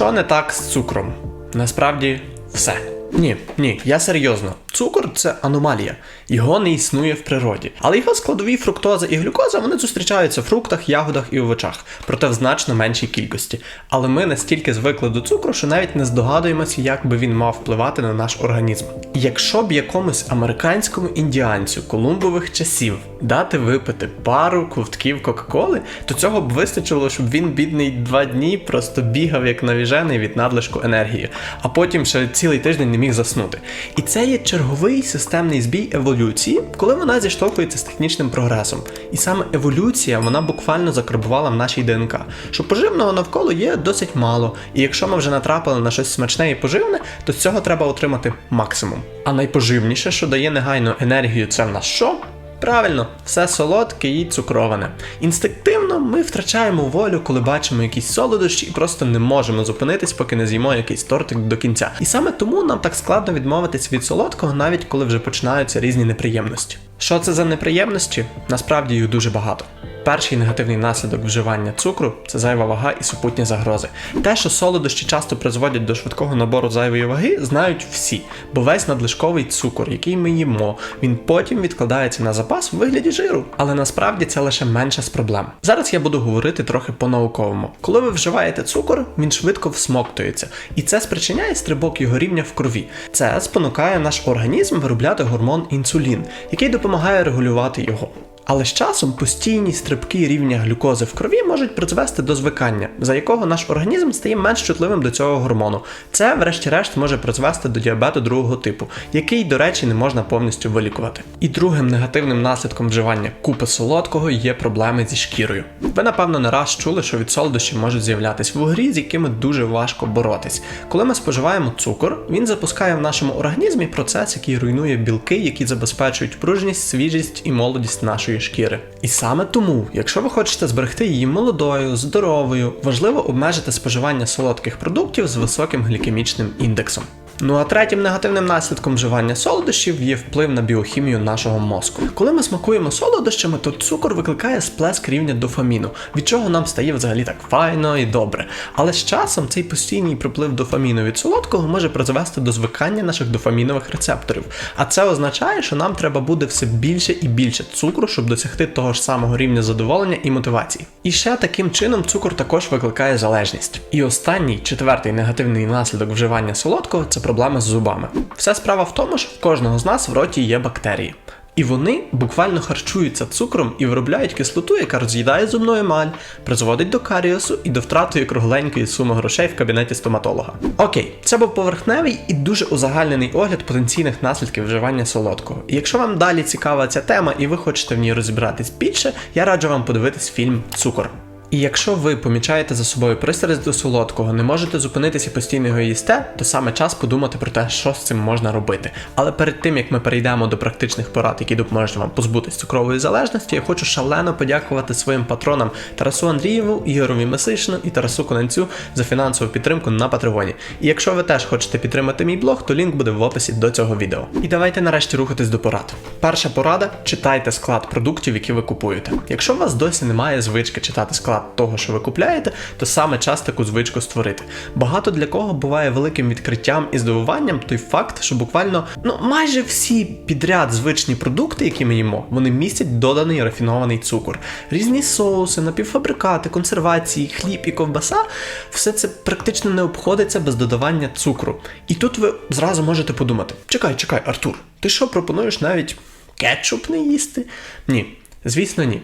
Що не так з цукром? Насправді все. Ні, ні, я серйозно. Цукор це аномалія. Його не існує в природі. Але його складові фруктоза і глюкоза вони зустрічаються в фруктах, ягодах і овочах, проте в значно меншій кількості. Але ми настільки звикли до цукру, що навіть не здогадуємося, як би він мав впливати на наш організм. Якщо б якомусь американському індіанцю колумбових часів дати випити пару ковтків Кока-Коли, то цього б вистачило, щоб він бідний два дні просто бігав як навіжений від надлишку енергії, а потім ще цілий тиждень не міг заснути. І це є черговий системний збій еволюції, коли вона зіштовхується з технічним прогресом. І саме еволюція вона буквально закарбувала в нашій ДНК, що поживного навколо є досить мало, і якщо ми вже натрапили на щось смачне і поживне, то з цього треба отримати максимум. А найпоживніше, що дає негайну енергію, це в нас що? Правильно, все солодке і цукроване. Інстинктивно ми втрачаємо волю, коли бачимо якісь солодощі і просто не можемо зупинитись, поки не з'їмо якийсь тортик до кінця. І саме тому нам так складно відмовитись від солодкого, навіть коли вже починаються різні неприємності. Що це за неприємності? Насправді їх дуже багато. Перший негативний наслідок вживання цукру це зайва вага і супутні загрози. Те, що солодощі часто призводять до швидкого набору зайвої ваги, знають всі, бо весь надлишковий цукор, який ми їмо, він потім відкладається на запас в вигляді жиру. Але насправді це лише менша з проблем. Зараз я буду говорити трохи по-науковому. Коли ви вживаєте цукор, він швидко всмоктується, і це спричиняє стрибок його рівня в крові. Це спонукає наш організм виробляти гормон інсулін, який допомагає регулювати його. Але з часом постійні стрибки рівня глюкози в крові можуть призвести до звикання, за якого наш організм стає менш чутливим до цього гормону. Це, врешті-решт, може призвести до діабету другого типу, який, до речі, не можна повністю вилікувати. І другим негативним наслідком вживання купи солодкого є проблеми зі шкірою. Ви, напевно, не раз чули, що від солодощів можуть з'являтись вугрі, з якими дуже важко боротись. Коли ми споживаємо цукор, він запускає в нашому організмі процес, який руйнує білки, які забезпечують пружність, свіжість і молодість нашої шкіри. І саме тому, якщо ви хочете зберегти її молодою, здоровою, важливо обмежити споживання солодких продуктів з високим глікемічним індексом. Ну а третім негативним наслідком вживання солодощів є вплив на біохімію нашого мозку. Коли ми смакуємо солодощами, то цукор викликає сплеск рівня дофаміну, від чого нам стає взагалі так файно і добре. Але з часом цей постійний приплив дофаміну від солодкого може призвести до звикання наших дофамінових рецепторів. А це означає, що нам треба буде все більше і більше цукру, щоб досягти того ж самого рівня задоволення і мотивації. І ще таким чином цукор також викликає залежність. І останній, четвертий негативний наслідок вживання солодкого це проблеми з зубами. Вся справа в тому, що в кожного з нас в роті є бактерії. І вони буквально харчуються цукром і виробляють кислоту, яка роз'їдає зубну емаль, призводить до каріосу і до втрати кругленької суми грошей в кабінеті стоматолога. Окей, це був поверхневий і дуже узагальнений огляд потенційних наслідків вживання солодкого. І якщо вам далі цікава ця тема і ви хочете в ній розібратись більше, я раджу вам подивитись фільм Цукор. І якщо ви помічаєте за собою пристрасть до солодкого, не можете зупинитися постійно його їсте, то саме час подумати про те, що з цим можна робити. Але перед тим як ми перейдемо до практичних порад, які допоможуть вам позбутись цукрової залежності, я хочу шалено подякувати своїм патронам Тарасу Андрієву, Ігорові Месишину і Тарасу Конанцю за фінансову підтримку на Патреоні. І якщо ви теж хочете підтримати мій блог, то лінк буде в описі до цього відео. І давайте нарешті рухатись до порад. Перша порада: читайте склад продуктів, які ви купуєте. Якщо у вас досі немає звички читати склад того, що ви купляєте, то саме час таку звичку створити. Багато для кого буває великим відкриттям і здивуванням той факт, що буквально ну майже всі підряд звичні продукти, які ми їмо, вони містять доданий рафінований цукор. Різні соуси, напівфабрикати, консервації, хліб і ковбаса, все це практично не обходиться без додавання цукру. І тут ви зразу можете подумати: чекай, чекай, Артур, ти що пропонуєш навіть кетчуп не їсти? Ні, звісно, ні.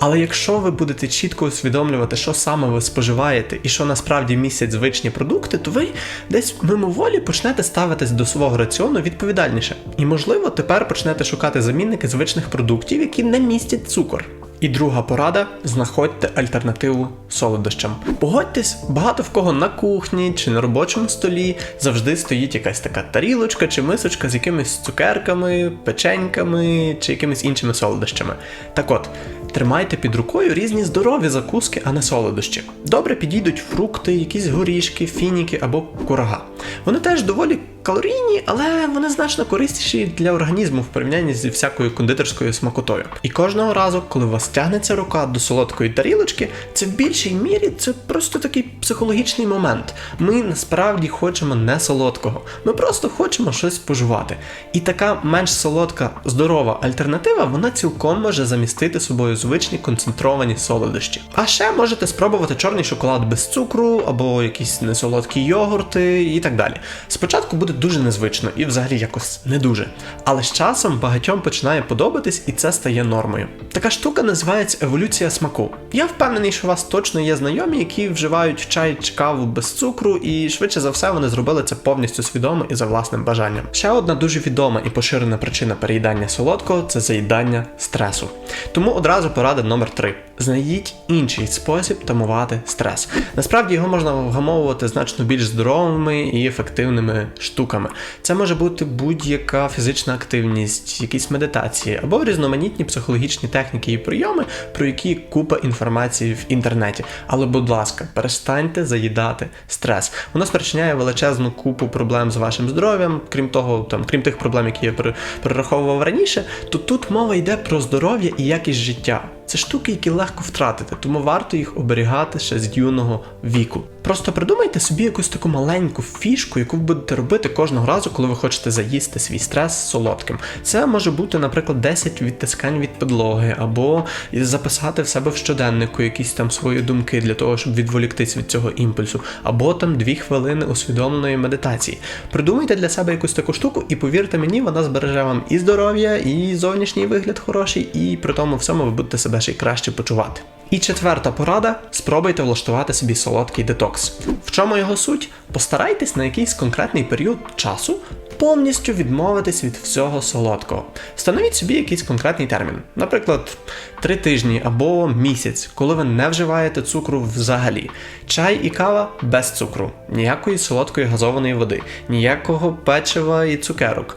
Але якщо ви будете чітко усвідомлювати, що саме ви споживаєте і що насправді містять звичні продукти, то ви десь мимоволі почнете ставитись до свого раціону відповідальніше. І, можливо, тепер почнете шукати замінники звичних продуктів, які не містять цукор. І друга порада знаходьте альтернативу солодощам. Погодьтесь, багато в кого на кухні чи на робочому столі завжди стоїть якась така тарілочка чи мисочка з якимись цукерками, печеньками чи якимись іншими солодощами. Так от, тримайте під рукою різні здорові закуски, а не солодощі. Добре підійдуть фрукти, якісь горішки, фініки або курага. Вони теж доволі калорійні, але вони значно корисніші для організму в порівнянні зі всякою кондитерською смакотою. І кожного разу, коли у вас тягнеться рука до солодкої тарілочки, це в більшій мірі це просто такий психологічний момент. Ми насправді хочемо не солодкого, ми просто хочемо щось споживати. І така менш солодка, здорова альтернатива, вона цілком може замістити собою звичні концентровані солодощі. А ще можете спробувати чорний шоколад без цукру або якісь несолодкі йогурти і так далі. Спочатку буде дуже незвично і взагалі якось не дуже. Але з часом багатьом починає подобатись і це стає нормою. Така штука називається еволюція смаку. Я впевнений, що у вас точно є знайомі, які вживають чай чи каву без цукру, і швидше за все вони зробили це повністю свідомо і за власним бажанням. Ще одна дуже відома і поширена причина переїдання солодкого це заїдання стресу. Тому одразу порада номер 3. Знайдіть інший спосіб тамувати стрес. Насправді його можна вгамовувати значно більш здоровими і ефективними штуками. Це може бути будь-яка фізична активність, якісь медитації або різноманітні психологічні техніки і прийоми, про які купа інформації в інтернеті. Але, будь ласка, перестаньте заїдати стрес. Воно спричиняє величезну купу проблем з вашим здоров'ям, крім того, там, крім тих проблем, які я пере- перераховував раніше, то тут мова йде про здоров'я і якість життя. out. Це штуки, які легко втратити, тому варто їх оберігати ще з юного віку. Просто придумайте собі якусь таку маленьку фішку, яку ви будете робити кожного разу, коли ви хочете заїсти свій стрес солодким. Це може бути, наприклад, 10 відтискань від підлоги, або записати в себе в щоденнику якісь там свої думки для того, щоб відволіктись від цього імпульсу, або там 2 хвилини усвідомленої медитації. Придумайте для себе якусь таку штуку, і повірте мені, вона збереже вам і здоров'я, і зовнішній вигляд хороший, і при тому всьому ви будете себе ще й краще почувати. І четверта порада: спробуйте влаштувати собі солодкий детокс. В чому його суть? Постарайтесь на якийсь конкретний період часу повністю відмовитись від всього солодкого. Встановіть собі якийсь конкретний термін, наприклад, три тижні або місяць, коли ви не вживаєте цукру взагалі. Чай і кава без цукру, ніякої солодкої газованої води, ніякого печива і цукерок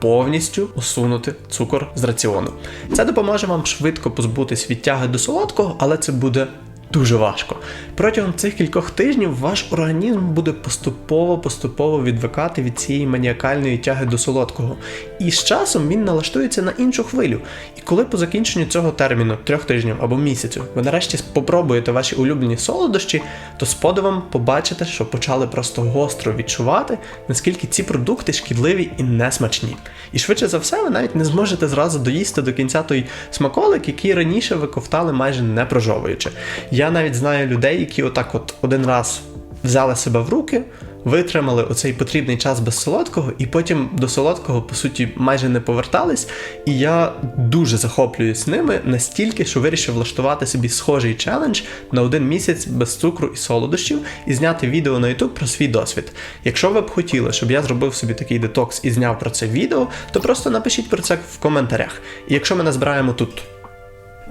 повністю усунути цукор з раціону. Це допоможе вам швидко позбутись від тяги до солодкого, але це буде дуже важко. Протягом цих кількох тижнів ваш організм буде поступово-поступово відвикати від цієї маніакальної тяги до солодкого. І з часом він налаштується на іншу хвилю. І коли по закінченню цього терміну, трьох тижнів або місяцю, ви нарешті спробуєте ваші улюблені солодощі, то з подивом побачите, що почали просто гостро відчувати, наскільки ці продукти шкідливі і несмачні. І швидше за все, ви навіть не зможете зразу доїсти до кінця той смаколик, який раніше ви ковтали майже не прожовуючи. Я навіть знаю людей, які отак от один раз взяли себе в руки, витримали оцей потрібний час без солодкого, і потім до солодкого, по суті, майже не повертались. І я дуже захоплююсь ними настільки, що вирішив влаштувати собі схожий челендж на один місяць без цукру і солодощів і зняти відео на YouTube про свій досвід. Якщо ви б хотіли, щоб я зробив собі такий детокс і зняв про це відео, то просто напишіть про це в коментарях. І якщо ми назбираємо тут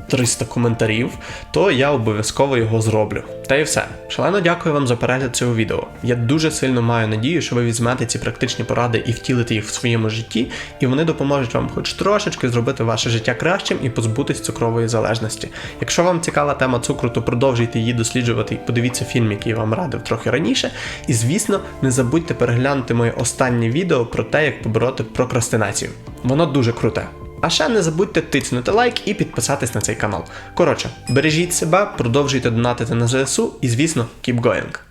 300 коментарів, то я обов'язково його зроблю. Та і все. Шалено дякую вам за перегляд цього відео. Я дуже сильно маю надію, що ви візьмете ці практичні поради і втілите їх в своєму житті, і вони допоможуть вам хоч трошечки зробити ваше життя кращим і позбутись цукрової залежності. Якщо вам цікава тема цукру, то продовжуйте її досліджувати і подивіться фільм, який я вам радив трохи раніше. І звісно, не забудьте переглянути моє останнє відео про те, як побороти прокрастинацію. Воно дуже круте. А ще не забудьте тицнути лайк і підписатись на цей канал. Коротше, бережіть себе, продовжуйте донатити на ЗСУ і, звісно, keep going.